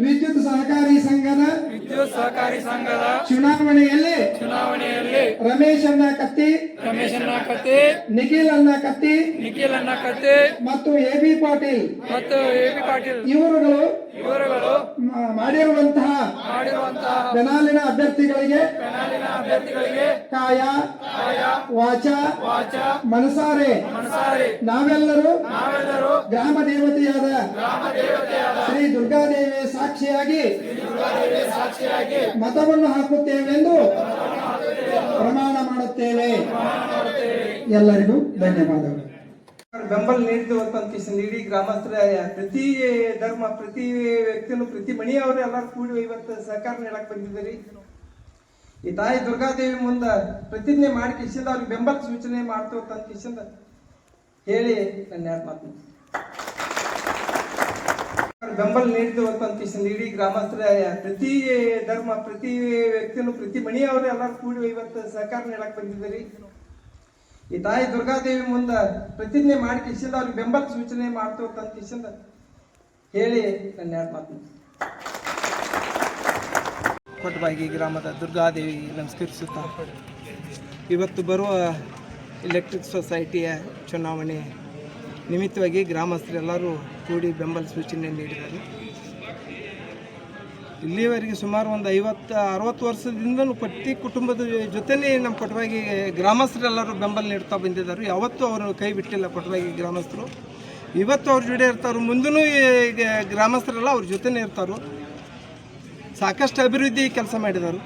ವಿದ್ಯುತ್ ಸಹಕಾರಿ ಸಂಘದ ವಿದ್ಯುತ್ ಸಹಕಾರಿ ಸಂಘದ ಚುನಾವಣೆಯಲ್ಲಿ ಚುನಾವಣೆಯಲ್ಲಿ ರಮೇಶ್ ಅಣ್ಣ ಕತ್ತಿ ರಮೇಶ್ ಅಣ್ಣ ಕತ್ತಿ ನಿಖಿಲ್ ಅಣ್ಣ ಕತ್ತಿ ನಿಖಿಲ್ ಅಣ್ಣ ಕತ್ತಿ ಮತ್ತು ಎ ಬಿ ಪಾಟೀಲ್. ಮತ್ತು ಎ ಬಿ ಪಾಟೀಲ್. ಇವರುಗಳು ಇವರುಗಳು ಮಾಡಿರುವಂತಹ ಮಾಡಿರುವಂತಹ ಬೆನಾಲಿನ ಅಭ್ಯರ್ಥಿಗಳಿಗೆ ಬೆನಾಲಿನ ಅಭ್ಯರ್ಥಿಗಳಿಗೆ ಕಾಯ ವಾಚ ವಾಚ ಮನಸಾರೆ. ಮನಸಾರೆ. ನಾವೆಲ್ಲರೂ ನಾವೆಲ್ಲರೂ ಗ್ರಾಮ ದೇವತೆಯಾದ ಗ್ರಾಮ ದೇವತೆಯಾದ ಶ್ರೀ ದುರ್ಗಾದೇವಿ ಸಾಕ್ಷಿಯಾಗಿ ಮತವನ್ನು ಹಾಕುತ್ತೇವೆಂದು ಪ್ರಮಾಣ ಮಾಡುತ್ತೇವೆ ಎಲ್ಲರಿಗೂ ಧನ್ಯವಾದಗಳು. ಬೆಂಬಲ ಅಂತ ಕಿಶನ್ ಇಡೀ ಗ್ರಾಮಸ್ಥರ ಪ್ರತಿ ಧರ್ಮ, ಪ್ರತಿ ವ್ಯಕ್ತಿನೂ ಪ್ರತಿ ಮನೆಯವರು ಎಲ್ಲರೂ ಕೂಡಿ ಇವತ್ತು ಸಹಕಾರ ನೀಡಕ್ ಬಂದಿದ್ದೀರಿ. ಈ ತಾಯಿ ದುರ್ಗಾದೇವಿ ಮುಂದ ಪ್ರತಿಜ್ಞೆ ಮಾಡಿ ಕಿಶಿಂದ ಅವ್ರಿಗೆ ಬೆಂಬಲ ಸೂಚನೆ ಮಾಡ್ತೀವತ್ತ ಅಂತ ಕಿಶಿಂದ ಹೇಳಿ ನನ್ನ ಮಾತು. ಬೆಂಬಲ ನೀಡಿದ್ದು ಅಂತ ಇಡೀ ಗ್ರಾಮಸ್ಥರ, ಪ್ರತಿ ಧರ್ಮ, ಪ್ರತಿ ವ್ಯಕ್ತಿನೂ ಪ್ರತಿ ಮನೆಯವರು ಎಲ್ಲರೂ ಕೂಡಿ ಇವತ್ತು ಸಹಕಾರ ನೀಡಕ್ ಬಂದಿದ್ದೀರಿ. ಈ ತಾಯಿ ದುರ್ಗಾದೇವಿ ಮುಂದ ಪ್ರತಿಜ್ಞೆ ಮಾಡಿ ಕಿಶಿಂದ ಅವ್ರಿಗೆ ಬೆಂಬಲ ಸೂಚನೆ ಮಾಡ್ತೇವೆ ಅಂತ ಕಿಶಿಂದ ಹೇಳಿ ನನ್ನ ಎರಡು ಮಾತು ಕೊಟ್ಟಬಾಗಿ ಗ್ರಾಮದ ದುರ್ಗಾದೇವಿ ನಮಸ್ಕರಿಸುತ್ತಾ, ಇವತ್ತು ಬರುವ ಎಲೆಕ್ಟ್ರಿಕ್ ಸೊಸೈಟಿಯ ಚುನಾವಣೆ ನಿಮಿತ್ತವಾಗಿ ಗ್ರಾಮಸ್ಥರೆಲ್ಲರೂ ಕೂಡಿ ಬೆಂಬಲ ಸೂಚನೆ ನೀಡಿದ್ದಾರೆ. ಇಲ್ಲಿಯವರೆಗೆ ಸುಮಾರು ಒಂದು ಐವತ್ತು, ಅರವತ್ತು ವರ್ಷದಿಂದಲೂ ಪ್ರತಿ ಕುಟುಂಬದ ಜೊತೆನೇ ನಮ್ಮ ಕೊಟ್ಟವಾಗಿ ಗ್ರಾಮಸ್ಥರೆಲ್ಲರೂ ಬೆಂಬಲ ನೀಡ್ತಾ ಬಂದಿದ್ದಾರೆ. ಯಾವತ್ತೂ ಅವರು ಕೈ ಬಿಟ್ಟಿಲ್ಲ ಕೊಟ್ಟವಾಗಿ ಗ್ರಾಮಸ್ಥರು. ಇವತ್ತು ಅವ್ರ ಜೊತೆ ಇರ್ತಾರೆ ಮುಂದೂ ಈಗ ಗ್ರಾಮಸ್ಥರೆಲ್ಲ ಅವ್ರ ಜೊತೆನೇ ಇರ್ತಾರೆ ಸಾಕಷ್ಟು ಅಭಿವೃದ್ಧಿ ಕೆಲಸ ಮಾಡಿದರು.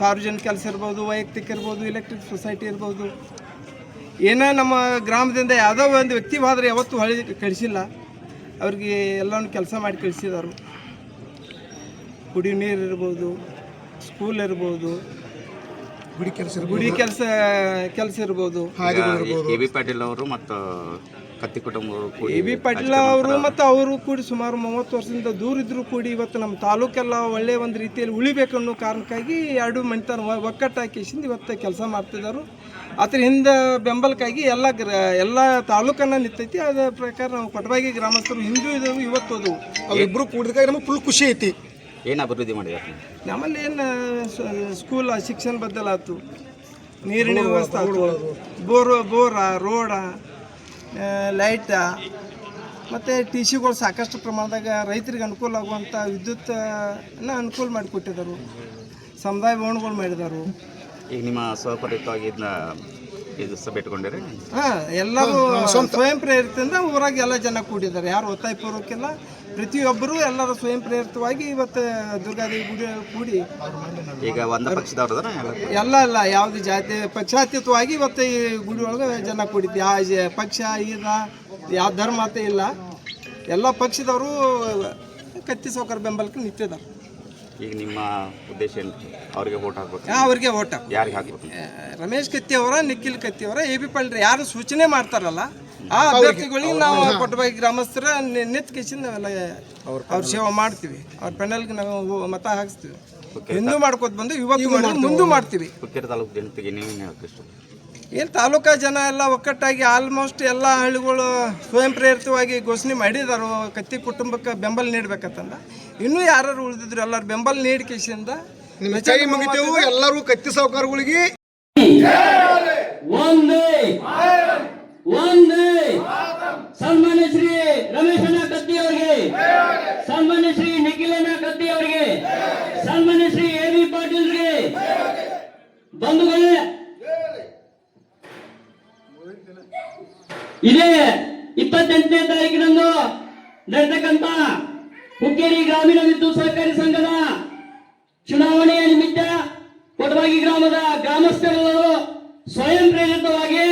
ಸಾರ್ವಜನಿಕ ಕೆಲಸ ಇರ್ಬೋದು, ವೈಯಕ್ತಿಕ ಇರ್ಬೋದು ಎಲೆಕ್ಟ್ರಿಕ್ ಸೊಸೈಟಿ ಇರ್ಬೋದು. ಏನೋ ನಮ್ಮ ಗ್ರಾಮದಿಂದ ಯಾವುದೋ ಒಂದು ವ್ಯಕ್ತಿ ಯಾವತ್ತೂ ಹೊಳಿ ಕಳಿಸಿಲ್ಲ. ಅವ್ರಿಗೆ ಎಲ್ಲವನ್ನು ಕೆಲಸ ಮಾಡಿ ಕಳಿಸಿದವರು. ಕುಡಿ ನೀರು ಇರ್ಬೋದು ಸ್ಕೂಲ್ ಇರ್ಬೋದು ಗುಡಿ ಕೆಲಸ ಗುಡಿ ಕೆಲಸ ಕೆಲಸ ಇರ್ಬೋದು. ಎ ಬಿ ಪಾಟೀಲ್ ಅವರು ಮತ್ತು ಕತ್ತಿ ಕುಟುಂಬ ಎ ಬಿ ಪಾಟೀಲ್ ಅವರು ಮತ್ತು ಅವರು ಕೂಡಿ ಸುಮಾರು ಮೂವತ್ತು ವರ್ಷದಿಂದ ದೂರ ಇದ್ರು ಕೂಡಿ ಇವತ್ತು ನಮ್ಮ ತಾಲೂಕೆಲ್ಲ ಒಳ್ಳೆ ಒಂದು ರೀತಿಯಲ್ಲಿ ಉಳಿಬೇಕು ಅನ್ನೋ ಕಾರಣಕ್ಕಾಗಿ ಎರಡು ಮಣಿತನ ಒಕ್ಕಟ್ಟಾಕಿಸಿಂದ ಇವತ್ತು ಕೆಲಸ ಮಾಡ್ತಿದ್ದಾರೆ. ಅದ್ರ ಹಿಂದೆ ಬೆಂಬಲಕ್ಕಾಗಿ ಎಲ್ಲ ಗ್ರ ಎಲ್ಲ ತಾಲೂಕನ್ನ ನಿಂತೈತಿ. ಅದ ಪ್ರಕಾರ ನಾವು ಕೊಟ್ಟಬಾಗಿ ಗ್ರಾಮಸ್ಥರು ಹಿಂದೂ ಇದ್ದವು ಇವತ್ತು ಅದು ಅವ್ರಿಬ್ಬರು ಕೂಡಿದಾಗ ನಮಗೆ ಫುಲ್ ಖುಷಿ ಐತಿ. ಏನು ಅಭಿವೃದ್ಧಿ ಮಾಡಿದ್ದಾರೆ? ನಮ್ಮಲ್ಲಿ ಏನು ಸ್ಕೂಲ್ ಶಿಕ್ಷಣ ಬದ್ದಲ ಆಯ್ತು ನೀರಿನ ವ್ಯವಸ್ಥೆ ಬೋರ್ ಬೋರ ರೋಡ ಲೈಟ ಮತ್ತು ಟಿ ಸಿಗಳು ಸಾಕಷ್ಟು ಪ್ರಮಾಣದಾಗ ರೈತರಿಗೆ ಅನುಕೂಲ ಆಗುವಂಥ ವಿದ್ಯುತ್ನ ಅನುಕೂಲ ಮಾಡಿಕೊಟ್ಟಿದ್ದರು. ಸಮುದಾಯ ಭವನಗಳು ಮಾಡಿದರು ಈಗ ನಿಮ್ಮ ಸ್ವಪರಿತವಾಗಿ ಇದನ್ನ ಇದು ಸಭೆ ಇಟ್ಕೊಂಡಿರಿ? ಹಾಂ ಎಲ್ಲರೂ ಸ್ವಯಂ ಪ್ರೇರಿತದಿಂದ ಊರಾಗ ಎಲ್ಲ ಜನ ಕೂಡಿದ್ದಾರೆ. ಯಾರು ಒತ್ತಾಯಪೂರ್ವಕ್ಕೆಲ್ಲ ಪ್ರತಿಯೊಬ್ಬರು ಎಲ್ಲರೂ ಸ್ವಯಂ ಪ್ರೇರಿತವಾಗಿ ಇವತ್ತು ದುರ್ಗಾದೇವಿ ಗುಡಿ ಕೂಡಿ ಈಗ ಒಂದ ಪಕ್ಷದವ್ರು ಎಲ್ಲ ಎಲ್ಲ ಯಾವುದೇ ಜಾತಿ ಪಕ್ಷಾತೀತವಾಗಿ ಇವತ್ತು ಈ ಗುಡಿ ಒಳಗೆ ಜನ ಕೂಡಿದ್ದು ಯಾವ ಜ- ಪಕ್ಷ ಈದ ಯಾವ ಧರ್ಮ ಅಂತ ಇಲ್ಲ. ಎಲ್ಲ ಪಕ್ಷದವರು ಕತ್ತಿ ಸೌಕರ್ಯ ಬೆಂಬಲಕ್ಕೆ ನಿಂತಿದ್ದಾರೆ. ಈಗ ನಿಮ್ಮ ಉದ್ದೇಶ ಏನು? ಅವ್ರಿಗೆ ವೋಟ್ ಹಾಕ್ಬೇಕು. ಅವ್ರಿಗೆ ಓಟ ಯಾರಿಗೆ ಹಾಕ್ಬೇಕು? ರಮೇಶ್ ಕತ್ತಿ ಅವರ ನಿಖಿಲ್ ಕತ್ತಿ ಅವರ ಎ ಬಿ ಪಾಲ್ರಿ ಯಾರು ಸೂಚನೆ ಮಾಡ್ತಾರಲ್ಲ ಆ ಅಭ್ಯರ್ಥಿಗಳಿಗೆ ನಾವು ಕೊಟ್ಟಬಾಗಿ ಗ್ರಾಮಸ್ಥರ ನಿಂತ ಕಿಸಿಂದ ನಾವೆಲ್ಲ ಅವ್ರ ಸೇವೆ ಮಾಡ್ತೀವಿ. ಅವ್ರ ಪೆನಲ್ಗೆ ನಾವು ಮತ ಹಾಕಿಸ್ತೀವಿ. ಹಿಂದೂ ಮಾಡ್ಕೋತ ಬಂದು ಇವತ್ತು ಮಾಡಿದ್ವಿ, ಮುಂದೂ ಮಾಡ್ತೀವಿ. ಏನು ತಾಲೂಕಾ ಜನ ಎಲ್ಲ ಒಕ್ಕಟ್ಟಾಗಿ ಆಲ್ಮೋಸ್ಟ್ ಎಲ್ಲ ಹಳ್ಳಿಗಳು ಸ್ವಯಂ ಪ್ರೇರಿತವಾಗಿ ಘೋಷಣೆ ಮಾಡಿದಾರು. ಕತ್ತಿ ಕುಟುಂಬಕ್ಕೆ ಬೆಂಬಲ ನೀಡ್ಬೇಕಂತಂದ. ಇನ್ನೂ ಯಾರು ಉಳಿದಿದ್ರು ಎಲ್ಲರೂ ಬೆಂಬಲ ನೀಡಿ ಕಿಸಿಂದ ಕೈ ಮುಗಿತೇವು. ಸನ್ಮಾನ್ಯ ಶ್ರೀ ರಮೇಶನ ಕತ್ತಿ ಅವರಿಗೆ, ಸನ್ಮಾನ್ಯ ಶ್ರೀ ನಿಖಿಲನ ಕತ್ತಿ ಅವರಿಗೆ, ಸನ್ಮಾನ್ಯ ಶ್ರೀ ಎ ಬಿ ಪಾಟೀಲ್ಗೆ ಬಂಧುಗಳೇ, ಇದೇ ಇಪ್ಪತ್ತೆಂಟನೇ ತಾರೀಕಿನಂದು ನಡೆತಕ್ಕಂತ ಹುಕ್ಕೇರಿ ಗ್ರಾಮೀಣ ವಿದ್ಯುತ್ ಸಹಕಾರಿ ಸಂಘದ ಚುನಾವಣೆಯ ನಿಮಿತ್ತ ಕೊಡವಾಗಿ ಗ್ರಾಮದ ಗ್ರಾಮಸ್ಥರೆಲ್ಲರೂ ಸ್ವಯಂ ಪ್ರೇರಿತವಾಗಿ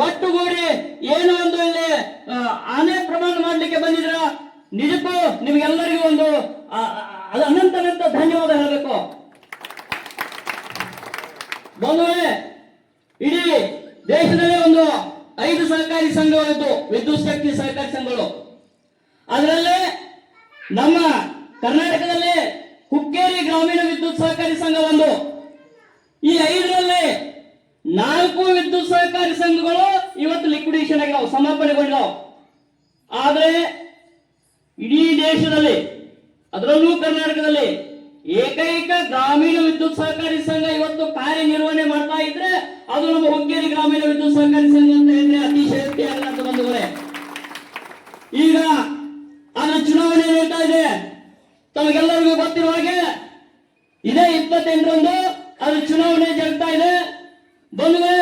ಒಟ್ಟುಗೂಡಿ ಏನು ಒಂದು ಇಲ್ಲಿ ಆನೆ ಪ್ರಮಾಣ ಮಾಡ್ಲಿಕ್ಕೆ ಬಂದಿದ್ರ ನಿಜಕ್ಕೂ ನಿಮಗೆಲ್ಲರಿಗೂ ಒಂದು ಅನಂತ ಅನಂತ ಧನ್ಯವಾದ ಹೇಳಬೇಕು. ಬಂಧುಗಳೇ, ಇಡೀ ದೇಶದಲ್ಲೇ ಒಂದು ಐದು ಸಹಕಾರಿ ಸಂಘಗಳಿದ್ದು, ವಿದ್ಯುತ್ ಶಕ್ತಿ ಸಹಕಾರಿ ಸಂಘಗಳು. ಅದರಲ್ಲೇ ನಮ್ಮ ಕರ್ನಾಟಕದಲ್ಲಿ ಹುಕ್ಕೇರಿ ಗ್ರಾಮೀಣ ವಿದ್ಯುತ್ ಸಹಕಾರಿ ಸಂಘ ಒಂದು. ಈ ವಿದ್ಯುತ್ ಸಹಕಾರಿ ಸಂಘಗಳು ಇವತ್ತು ಲಿಕ್ವಿಡೇಷನ್ ಆಗಿದಾವೆ ಸಮರ್ಪಣೆಗೊಂಡಿದಾವೆ. ಆದರೆ ಇಡೀ ದೇಶದಲ್ಲಿ, ಅದರಲ್ಲೂ ಕರ್ನಾಟಕದಲ್ಲಿ ಏಕೈಕ ಗ್ರಾಮೀಣ ವಿದ್ಯುತ್ ಸಹಕಾರಿ ಸಂಘ ಇವತ್ತು ಕಾರ್ಯನಿರ್ವಹಣೆ ಮಾಡ್ತಾ ಇದ್ರೆ ಅದು ನಮ್ಮ ಹುಕ್ಕೇರಿ ಗ್ರಾಮೀಣ ವಿದ್ಯುತ್ ಸಹಕಾರಿ ಸಂಘ ಅಂತ ಹೇಳಿದ್ರೆ ಅತಿಶಯೋಕ್ತಿ ಅಂತ ಬಂಧುಗಳೇ. ಈಗ ಅದರ ಚುನಾವಣೆ ಹೇಳ್ತಾ ಇದೆ. ತಮಗೆಲ್ಲರಿಗೂ ಗೊತ್ತಿರುವ ಹಾಗೆ ಇದೇ ಇಪ್ಪತ್ತೆಂಟರಂದು ಅದು ಚುನಾವಣೆ ಜರುಗ್ತಾ ಇದೆ. ಬಂಧುಗಳೇ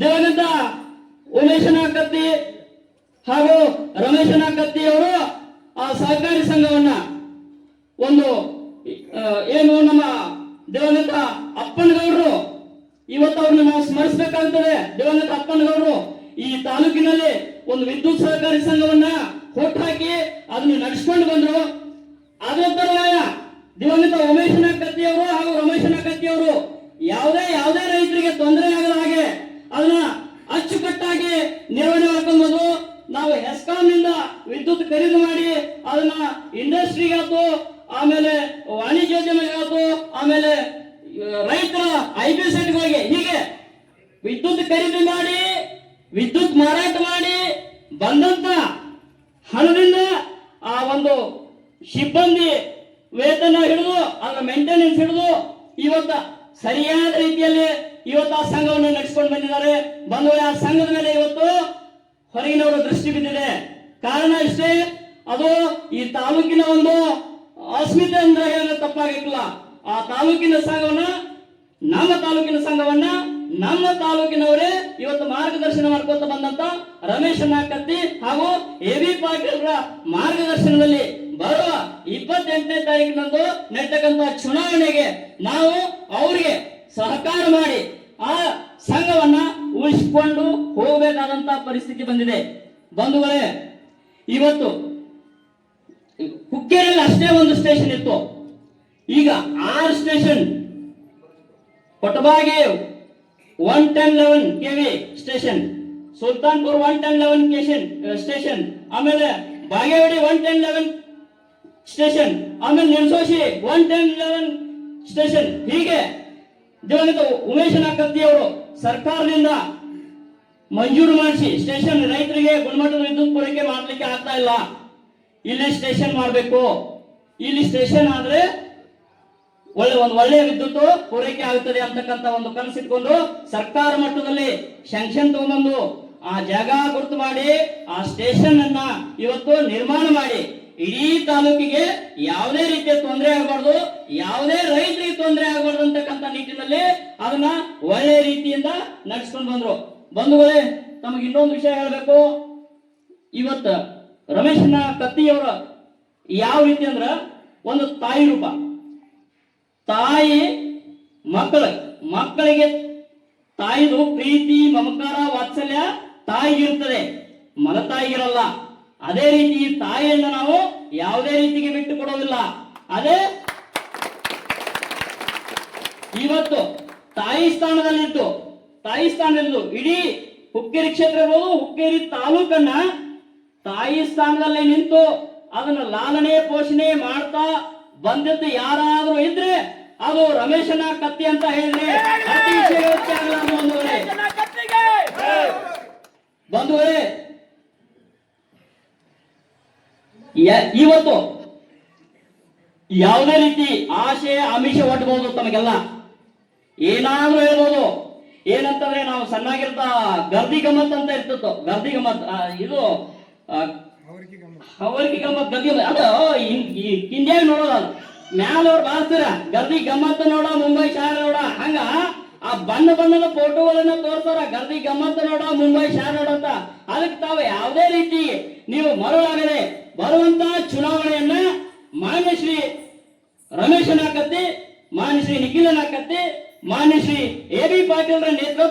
ದಿವಂಗತ ಉಮೇಶನ ಕತ್ತಿ ಹಾಗೂ ರಮೇಶನ ಕತ್ತಿ ಅವರು ಆ ಸಹಕಾರಿ ಸಂಘವನ್ನ ಒಂದು ಏನು ನಮ್ಮ ದಿವಂಗತ ಅಪ್ಪನಗೌಡರು, ಇವತ್ತು ಅವ್ರನ್ನ ನಾವು ಸ್ಮರಿಸಬೇಕಾಗ್ತದೆ. ದಿವಂಗತ ಅಪ್ಪನಗೌಡರು ಈ ತಾಲೂಕಿನಲ್ಲಿ ಒಂದು ವಿದ್ಯುತ್ ಸಹಕಾರಿ ಸಂಘವನ್ನ ಹುಟ್ಟಾಕಿ ಅದನ್ನ ನಡೆಸ್ಕೊಂಡು ಬಂದ್ರು. ಅದರ ತರುವಾಯ ದಿವಂಗತ ಉಮೇಶನ ಕತ್ತಿಯವರು ಹಾಗೂ ರಮೇಶನ ಕತ್ತಿಯವರು ಯಾವುದೇ ಯಾವುದೇ ರೈತರಿಗೆ ತೊಂದರೆ ಆಗದ ಹಾಗೆ ಅದನ್ನ ಅಚ್ಚುಕಟ್ಟಾಗಿ ನಿರ್ವಹಣೆ ಮಾಡ್ಕೊಂಡು ಬಂದ್ರು ನಾವು ಹೆಸ್ಕಾಂನಿಂದ ವಿದ್ಯುತ್ ಖರೀದಿ ಮಾಡಿ ಅದನ್ನ ಇಂಡಸ್ಟ್ರಿಗಾತು ಆಮೇಲೆ ವಾಣಿಜ್ಯೋದ್ಯಮಗಾತು ಆಮೇಲೆ ರೈತರ ಐ ಬಿ ಸೆಟ್ಗಳಿಗೆ ಹೀಗೆ ವಿದ್ಯುತ್ ಖರೀದಿ ಮಾಡಿ, ವಿದ್ಯುತ್ ಮಾರಾಟ ಮಾಡಿ ಬಂದಂತ ಹಣದಿಂದ ಆ ಒಂದು ಸಿಬ್ಬಂದಿ ವೇತನ ಹಿಡಿದು ಅದರ ಮೇಂಟೆನೆನ್ಸ್ ಹಿಡಿದು ಇವತ್ತ ಸರಿಯಾದ ರೀತಿಯಲ್ಲಿ ಇವತ್ತು ಆ ಸಂಘವನ್ನು ನಡೆಸಿಕೊಂಡು ಬಂದಿದ್ದಾರೆ. ಬಂದು ಆ ಸಂಘದ ಮೇಲೆ ಇವತ್ತು ಹೊರಗಿನವರು ದೃಷ್ಟಿ ಬಿದ್ದಿದೆ. ಕಾರಣ ಇಷ್ಟೇ, ಅದು ಈ ತಾಲೂಕಿನ ಒಂದು ಅಸ್ಮಿತೆ ಅಂದ್ರೆ ತಪ್ಪಾಗಿಲ್ಲ ಆ ತಾಲೂಕಿನ ಸಂಘವನ್ನ, ನಮ್ಮ ತಾಲೂಕಿನ ಸಂಘವನ್ನ, ನಮ್ಮ ತಾಲೂಕಿನವರೇ ಇವತ್ತು ಮಾರ್ಗದರ್ಶನ ಮಾಡ್ಕೊತ ಬಂದಂತ ರಮೇಶ್ ಕತ್ತಿ ಹಾಗೂ ಎ ಬಿ ಪಾಟೀಲ್ರ ಮಾರ್ಗದರ್ಶನದಲ್ಲಿ ಬರುವ ಇಪ್ಪತ್ತೆಂಟನೇ ತಾರೀಕಿನಂದು ನಡೆತಕ್ಕಂತ ಚುನಾವಣೆಗೆ ನಾವು ಅವರಿಗೆ ಸಹಕಾರ ಮಾಡಿ ಆ ಸಂಘವನ್ನ ಉಳಿಸಿಕೊಂಡು ಹೋಗಬೇಕಾದಂತ ಪರಿಸ್ಥಿತಿ ಬಂದಿದೆ. ಬಂಧುಗಳೇ, ಇವತ್ತು ಹುಕ್ಕೇರಿಯಲ್ಲಿ ಅಷ್ಟೇ ಒಂದು ಸ್ಟೇಷನ್ ಇತ್ತು. ಈಗ R station Kottabage one ten eleven K V station Sultanpur one ten eleven ಕೇಶನ್ ಸ್ಟೇಷನ್ ಆಮೇಲೆ Bagewadi one ten eleven station ಆಮೇಲೆ ನೆನ್ಸೋಶಿ ಒನ್ ಟೆನ್ ಲೆವೆನ್ ಸ್ಟೇಷನ್ ಹೀಗೆ ದಿವಂಗತ ಉಮೇಶ್ ನಾಕತ್ತಿ ಅವರು ಸರ್ಕಾರದಿಂದ ಮಂಜೂರು ಮಾಡಿಸಿ ಸ್ಟೇಷನ್ ರೈತರಿಗೆ ಗುಣಮಟ್ಟದ ವಿದ್ಯುತ್ ಪೂರೈಕೆ ಮಾಡಲಿಕ್ಕೆ ಆಗ್ತಾ ಇಲ್ಲ. ಇಲ್ಲಿ ಸ್ಟೇಷನ್ ಮಾಡಬೇಕು. ಇಲ್ಲಿ ಸ್ಟೇಷನ್ ಆದ್ರೆ ಒಳ್ಳೆ ಒಂದು ಒಳ್ಳೆಯ ವಿದ್ಯುತ್ ಪೂರೈಕೆ ಆಗುತ್ತದೆ ಅಂತಕ್ಕಂತ ಒಂದು ಕನಸಿಟ್ಕೊಂಡು ಸರ್ಕಾರ ಮಟ್ಟದಲ್ಲಿ ಶಾಂಕ್ಷನ್ ತಗೊಂಡು ಆ ಜಾಗ ಗುರುತು ಮಾಡಿ, ಆ ಸ್ಟೇಷನ್ ಅನ್ನ ಇವತ್ತು ನಿರ್ಮಾಣ ಮಾಡಿ. ಇಡೀ ತಾಲೂಕಿಗೆ ಯಾವುದೇ ರೀತಿಯ ತೊಂದರೆ ಆಗಬಾರ್ದು, ಯಾವುದೇ ರೈತರಿಗೆ ತೊಂದರೆ ಆಗಬಾರ್ದು ಅಂತಕ್ಕಂಥ ನಿಟ್ಟಿನಲ್ಲಿ ಅದನ್ನ ಒಳ್ಳೆ ರೀತಿಯಿಂದ ನಡೆಸ್ಕೊಂಡು ಬಂದ್ರು. ಬಂಧುಗಳೇ, ತಮಗೆ ಇನ್ನೊಂದು ವಿಷಯ ಹೇಳಬೇಕು. ಇವತ್ತು ರಮೇಶನ ಕತ್ತಿಯವರ ಯಾವ ರೀತಿ ಅಂದ್ರ ಒಂದು ತಾಯಿ ರೂಪ. ತಾಯಿ ಮಕ್ಕಳ, ಮಕ್ಕಳಿಗೆ ತಾಯಿದು ಪ್ರೀತಿ, ಮಮಕಾರ, ವಾತ್ಸಲ್ಯ ತಾಯಿಗಿರ್ತದೆ. ಮಲತಾಯಿಗಿರಲ್ಲ ಅದೇ ರೀತಿ ತಾಯಿಯನ್ನು ನಾವು ಯಾವುದೇ ರೀತಿಗೆ ಬಿಟ್ಟು ಕೊಡೋದಿಲ್ಲ. ಅದೇ ಇವತ್ತು ತಾಯಿ ಸ್ಥಾನದಲ್ಲಿದ್ದು ತಾಯಿ ಸ್ಥಾನದಲ್ಲಿದ್ದು ಇಡೀ ಹುಕ್ಕೇರಿ ಕ್ಷೇತ್ರ ಇರ್ಬೋದು, ಹುಕ್ಕೇರಿ ತಾಲೂಕನ್ನ ತಾಯಿ ಸ್ಥಾನದಲ್ಲಿ ನಿಂತು ಅದನ್ನ ಲಾಲನೆ ಪೋಷಣೆ ಮಾಡ್ತಾ ಬಂದದ್ದು ಯಾರಾದ್ರೂ ಇದ್ರೆ ಅದು ರಮೇಶನ ಕತ್ತಿ ಅಂತ ಆಗಲ್ಲ ಬಂಧುಗಳೇ ಇವತ್ತು ಯಾವುದೇ ರೀತಿ ಆಶೆ ಆಮಿಷ ಒಡ್ಬೋದು ತಮಗೆಲ್ಲ. ಏನಾದ್ರೂ ಹೇಳ್ಬೋದು. ಏನಂತಂದ್ರೆ ನಾವು ಸಣ್ಣಾಗಿರ್ತಾ ಗರ್ದಿ ಗಮ್ಮತ್ ಅಂತ ಇರ್ತಿತ್ತು. ಗರ್ದಿ ಗಮ್ಮತ್ ಇದು ಅವರಿಗೆ ಗಮ್ಮತ್. ಗದ್ದಿ ಅದ ಅದು ನೋಡೋದ ಮ್ಯಾಲವ್ರು ಬಾಳ್ಸ್ತೀರ ಗರ್ದಿ ಗಮ್ಮತ್ ನೋಡ, ಮುಂಬೈ ಶಹರ ನೋಡ. ಹಂಗ ಆ ಬಣ್ಣ ಬಣ್ಣದ ಫೋಟೋಗಳನ್ನ ತೋರ್ತಾರ ಗರ್ದಿ ಗಮ್ಮತ್ ನೋಡ, ಮುಂಬೈ ಶಹರ ನೋಡ ಅಂತ. ಅದಕ್ಕೆ ತಾವು ಯಾವುದೇ ರೀತಿ ನೀವು ಮರಳಾಗದೆ ಬರುವಂತ ಚುನಾವಣೆಯನ್ನ ಮಾನ್ಯ ಶ್ರೀ ರಮೇಶನ್ ಹಾಕತ್ತಿ, ಮಾನ್ಯ ಶ್ರೀ ನಿಖಿಲನ್ ಹಾಕತ್ತಿ, ಮಾನ್ಯ ಶ್ರೀ ಎ ಬಿ ಪಾಟೀಲ್ರ ನೇತೃತ್ವ